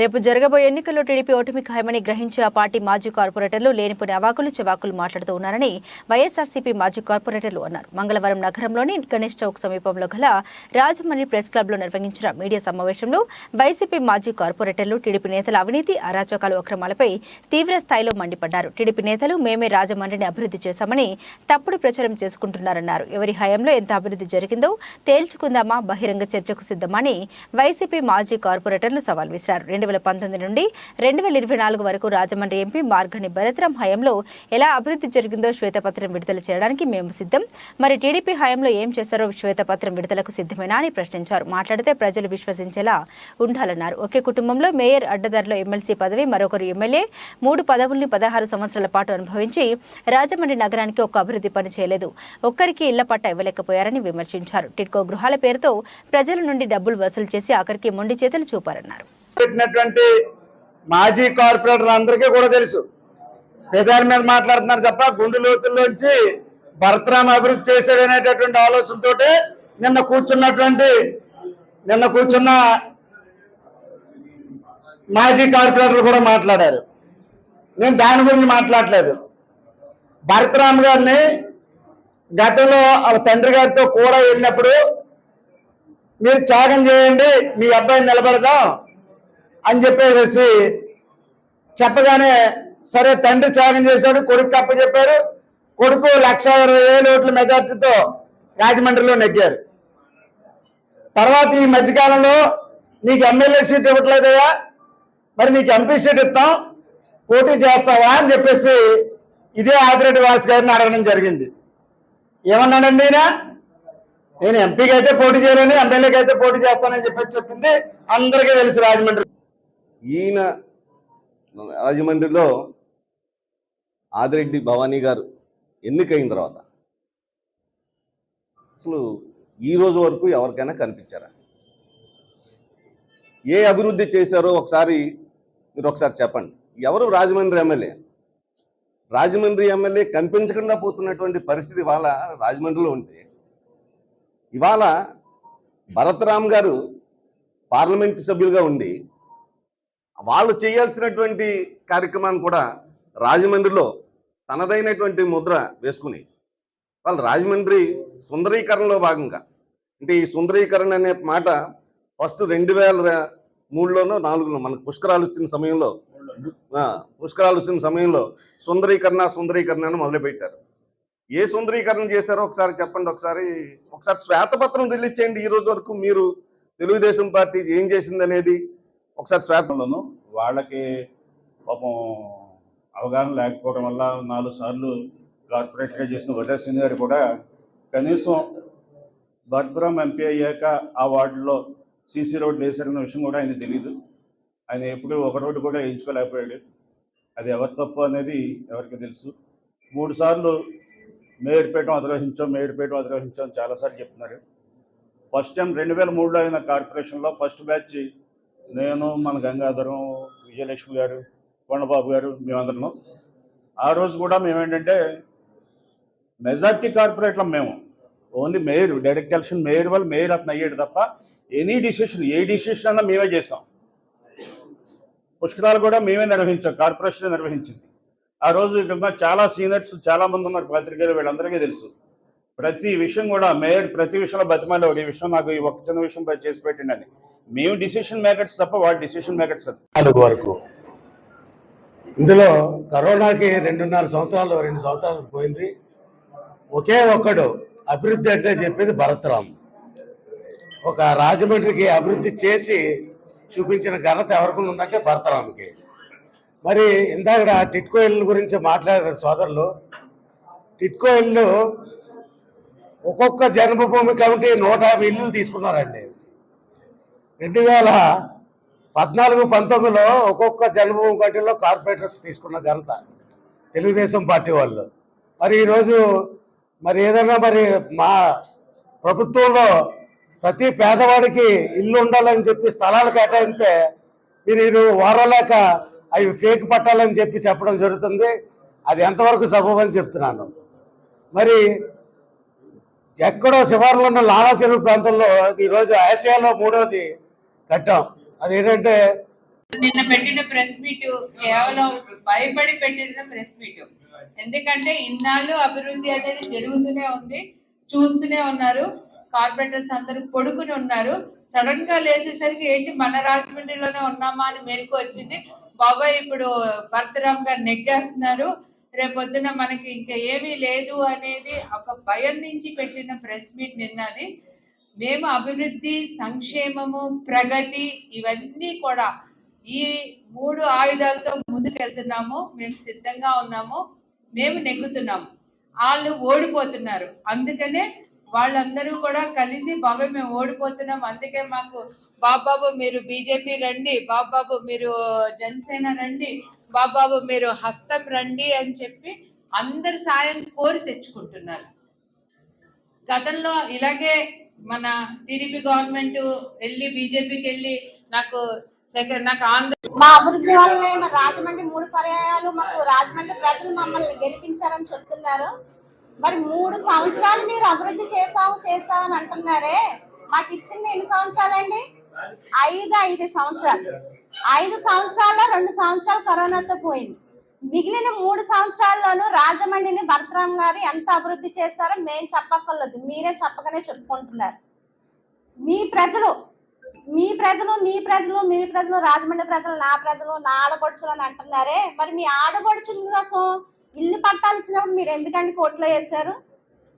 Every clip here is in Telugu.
రేపు జరగబోయే ఎన్నికల్లో టీడీపీ ఓటమి ఖాయమని గ్రహించి ఆ పార్టీ మాజీ కార్పొరేటర్లు లేనిపోని అవాకులు చెవాకులు మాట్లాడుతూ ఉన్నారని వైఎస్ఆర్సీపీ మాజీ కార్పొరేటర్లు అన్నారు. మంగళవారం నగరంలోని గణేష్ చౌక్ సమీపంలో గల రాజమండ్రి ప్రెస్ క్లబ్లో నిర్వహించిన మీడియా సమావేశంలో వైసీపీ మాజీ కార్పొరేటర్లు టీడీపీ నేతల అవినీతి అరాచకాలు అక్రమాలపై తీవ్ర స్థాయిలో మండిపడ్డారు. టీడీపీ నేతలు మేమే రాజమండ్రిని అభివృద్ధి చేశామని తప్పుడు ప్రచారం చేసుకుంటున్నారన్నారు. ఎవరి హయాంలో ఎంత అభివృద్ధి జరిగిందో తేల్చుకుందామా బహిరంగ చర్చకు సిద్ధమని వైసీపీ మాజీ కార్పొరేటర్లు సవాల్ విసిరారు. రెండు వేల పంతొమ్మిది నుండి రెండు వేల ఇరవై నాలుగు వరకు రాజమండ్రి ఎంపీ మార్గని భరత్రాం హయాంలో ఎలా అభివృద్ధి జరిగిందో శ్వేతపత్రం విడుదల చేయడానికి మేము సిద్ధం. మరి టీడీపీ హయాంలో ఏం చేశారో శ్వేతపత్రం విడుదలకు సిద్ధమేనా అని ప్రశ్నించారు. మాట్లాడితే ప్రజలు విశ్వసించేలా ఉండాలన్నారు. ఒకే కుటుంబంలో మేయర్ అడ్డదారిలో ఎమ్మెల్సీ పదవి మరొకరు ఎమ్మెల్యే. మూడు పదవుల్ని పదహారు సంవత్సరాల పాటు అనుభవించి రాజమండ్రి నగరానికి ఒక అభివృద్ధి పని చేయలేదు. ఒక్కరికి ఇళ్ళ పట్ట ఇవ్వలేకపోయారని విమర్శించారు. టిడ్కో గృహాల పేరుతో ప్రజల నుండి డబ్బులు వసూలు చేసి ఆఖరికి మొండి చేతులు చూపారన్నారు. పెట్టినటువంటి మాజీ కార్పొరేటర్ అందరికీ కూడా తెలుసు. పేదారి మీద మాట్లాడుతున్నారు తప్ప గుండె లోతుల్లోంచి భరతరామ అభివృద్ధి చేశాడనేటటువంటి ఆలోచనతో నిన్న కూర్చున్నటువంటి నిన్న కూర్చున్న మాజీ కార్పొరేటర్లు కూడా మాట్లాడారు. నేను దాని గురించి మాట్లాడలేదు. భరతరామ్ గారిని గతంలో వాళ్ళ తండ్రి గారితో కూడా వెళ్ళినప్పుడు మీరు త్యాగం చేయండి మీ అబ్బాయిని నిలబెడదాం అని చెప్పేసి చెప్పగానే సరే తండ్రి త్యాగం చేశాడు కొడుకు అప్ప చెప్పారు. కొడుకు లక్ష ఇరవై వేల ఓట్ల మెజార్టీతో రాజమండ్రిలో నెగ్గారు. తర్వాత ఈ మధ్యకాలంలో నీకు ఎమ్మెల్యే సీట్ ఇవ్వట్లేదయ్యా మరి నీకు ఎంపీ సీట్ ఇస్తాం పోటీ చేస్తావా అని చెప్పేసి ఇదే ఆదిరెడ్డి వాసు గారిని అడగడం జరిగింది. ఏమన్నాడండి ఈయన? నేను ఎంపీకి అయితే పోటీ చేయలేను ఎమ్మెల్యేకి అయితే పోటీ చేస్తానని చెప్పి చెప్పింది. అందరికీ తెలుసు రాజమండ్రి ఈయన రాజమండ్రిలో ఆదిరెడ్డి భవానీ గారు ఎన్నికైన తర్వాత అసలు ఈ రోజు వరకు ఎవరికైనా కనిపించారా? ఏ అభివృద్ధి చేశారో ఒకసారి మీరు ఒకసారి చెప్పండి. ఎవరు రాజమండ్రి ఎమ్మెల్యే? రాజమండ్రి ఎమ్మెల్యే కనిపించకుండా పోతున్నటువంటి పరిస్థితి ఇవాళ రాజమండ్రిలో ఉంటే ఇవాళ భరతరామ్ గారు పార్లమెంటు సభ్యులుగా ఉండి వాళ్ళు చేయాల్సినటువంటి కార్యక్రమాన్ని కూడా రాజమండ్రిలో తనదైనటువంటి ముద్ర వేసుకుని వాళ్ళు రాజమండ్రి సుందరీకరణలో భాగంగా అంటే ఈ సుందరీకరణ అనే మాట ఫస్ట్ రెండు వేల మూడులోనో నాలుగులో మనకు పుష్కరాలు వచ్చిన సమయంలో పుష్కరాలు వచ్చిన సమయంలో సుందరీకరణ సుందరీకరణ అని మొదలుపెట్టారు. ఏ సుందరీకరణ చేశారో ఒకసారి చెప్పండి ఒకసారి ఒకసారి శ్వేతపత్రం రిలీజ్ చేయండి ఈ రోజు వరకు మీరు తెలుగుదేశం పార్టీ ఏం చేసింది అనేది ఒకసారి శ్వేత వాళ్ళకి పాపం అవగాహన లేకపోవడం వల్ల నాలుగు సార్లు కార్పొరేట్గా చేసిన వజర్ గారు కూడా కనీసం భరతరాం ఎంపీ అయ్యాక ఆ వార్డులో సీసీ రోడ్లు వేసారన్న విషయం కూడా ఆయన తెలియదు ఆయన ఎప్పుడు ఒక రోడ్డు కూడా వేయించుకోలేకపోయాడు. అది ఎవరి తప్పు అనేది ఎవరికి తెలుసు. మూడు సార్లు మేడిపేటం అధిరోహించాం మేడిపేటం అధిరోహించాం చాలాసార్లు చెప్తున్నారు. ఫస్ట్ టైం రెండు వేల మూడులో అయిన కార్పొరేషన్లో ఫస్ట్ బ్యాచ్ నేను మన గంగాధరం విజయలక్ష్మి గారు కొండబాబు గారు మేమందరం ఆ రోజు కూడా మేమేంటంటే మెజార్టీ కార్పొరేట్లో మేము. Only mayor direct election mayor వాళ్ళు మేయర్ అతను అయ్యాడు తప్ప ఎనీ డిసిషన్ ఏ డిసిషన్ అన్నా మేమే చేస్తాం. పుష్కరాలు కూడా మేమే నిర్వహించాం కార్పొరేషన్ నిర్వహించింది. ఆ రోజు ఇక్కడ చాలా సీనియర్స్ చాలా మంది ఉన్నారు పాత్రికేయులు వీళ్ళందరికీ తెలుసు. ప్రతి విషయం కూడా మేయర్ ప్రతి విషయంలో బతిమాలేవాడు. ఈ విషయం నాకు ఈ ఒక్క చిన్న విషయం చేసి పెట్టండి అని మేము డిసిషన్ మేకర్స్ తప్ప వాళ్ళు డిసిషన్ మేకర్స్ నాలుగు వరకు. ఇందులో కరోనాకి రెండున్నర సంవత్సరాలు రెండు సంవత్సరాలు పోయింది. ఒకే ఒక్కడు అభివృద్ధి అంటే చెప్పేది భరత్రామ్. ఒక రాజమండ్రికి అభివృద్ధి చేసి చూపించిన ఘనత ఎవరికి ఉందంటే భరతరామ్కి. మరి ఇందాక టిట్కో ఇల్లు గురించి మాట్లాడారు సోదరులు. టిట్కో ఇల్లు ఒక్కొక్క జన్మభూమి కమిటీ నూట యాభై ఇల్లు తీసుకున్నారండి. రెండు వేల పద్నాలుగు పంతొమ్మిదిలో ఒక్కొక్క జన్మభూమి కంటిలో కార్పొరేటర్స్ తీసుకున్న ఘనత తెలుగుదేశం పార్టీ వాళ్ళు. మరి ఈరోజు మరి ఏదైనా మరి మా ప్రభుత్వంలో ప్రతి పేదవాడికి ఇల్లు ఉండాలని చెప్పి స్థలాలు కేటాయిస్తే మీరు వారలేక అవి ఫేక్ పట్టాలని చెప్పి చెప్పడం జరుగుతుంది. అది ఎంతవరకు సబబని చెప్తున్నాను. మరి ఎక్కడో శివారులో ఉన్న లాలా చెరువు ప్రాంతంలో ఈరోజు ఆసియాలో మూడోది కట్టాం అదేంటంటే నిన్న పెట్టిన ప్రెస్ మీట్ కేవలం భయపడి పెట్టిన ప్రెస్ మీట్. ఎందుకంటే ఇన్నాళ్ళు అభివృద్ధి అనేది జరుగుతూనే ఉంది చూస్తూనే ఉన్నారు. కార్పొరేటర్స్ అందరూ పొడుకుని ఉన్నారు. సడన్గా లేచేసరికి ఏంటి మన రాజమండ్రిలోనే ఉన్నామా అని మేలుకు వచ్చింది. బాబాయ్ ఇప్పుడు భరతరామ్ గారు నెగ్గేస్తున్నారు. రేపొద్దున మనకి ఇంకా ఏమీ లేదు అనేది ఒక భయం నుంచి పెట్టిన ప్రెస్ మీట్ నిన్నది. మేము అభివృద్ధి సంక్షేమము ప్రగతి ఇవన్నీ కూడా ఈ మూడు ఆయుధాలతో ముందుకెళ్తున్నాము. మేము సిద్ధంగా ఉన్నాము. మేము నెగ్గుతున్నాము. వాళ్ళు ఓడిపోతున్నారు. అందుకనే వాళ్ళందరూ కూడా కలిసి బాబాయ్ మేము ఓడిపోతున్నాం. అందుకే మాకు బాబాబు మీరు బీజేపీ రండి. బాబాబు మీరు జనసేన రండి. బాబాబు మీరు హస్తం రండి అని చెప్పి అందరి సాయం కోరి తెచ్చుకుంటున్నారు. గతంలో ఇలాగే మన టీడీపీ గవర్నమెంట్ వెళ్ళి బీజేపీకి వెళ్ళి నాకు నాకు ఆంధ్ర మా అభివృద్ధి వల్లనే మరి రాజమండ్రి మూడు పర్యాయాలు మాకు రాజమండ్రి ప్రజలు మమ్మల్ని గెలిపించారని చెప్తున్నారు. మరి మూడు సంవత్సరాలు మీరు అభివృద్ధి చేసాము అని అంటున్నారే. మాకు ఇచ్చింది ఎన్ని సంవత్సరాలండి? ఐదు ఐదు సంవత్సరాలు. ఐదు సంవత్సరాల్లో రెండు సంవత్సరాలు కరోనాతో పోయింది. మిగిలిన మూడు సంవత్సరాల్లోనూ రాజమండ్రిని భరతరామ్ గారు ఎంత అభివృద్ధి చేశారో మేము చెప్పక్కర్లేదు. మీరే చెప్పకనే చెప్పుకుంటున్నారు. మీ ప్రజలు మీ ప్రజలు మీ ప్రజలు మీ ప్రజలు రాజమండ్రి ప్రజలు నా ప్రజలు నా ఆడపడుచులు అని అంటున్నారే. మరి మీ ఆడపడుచుల కోసం ఇల్లు పట్టాలు ఇచ్చినప్పుడు మీరు ఎందుకండి కోర్టులో వేశారు?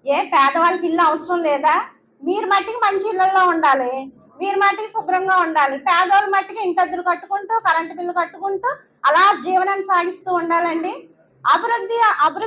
ఏ పేదవాళ్ళకి ఇల్లు అవసరం లేదా? మీరు మట్టికి మంచి ఇళ్ళల్లో ఉండాలి. మీరు మట్టికి శుభ్రంగా ఉండాలి. పేదవాళ్ళ మట్టికి ఇంటద్దులు కట్టుకుంటూ కరెంటు బిల్లు కట్టుకుంటూ అలా జీవనాన్ని సాగిస్తూ ఉండాలండి. అభివృద్ధి అభివృద్ధి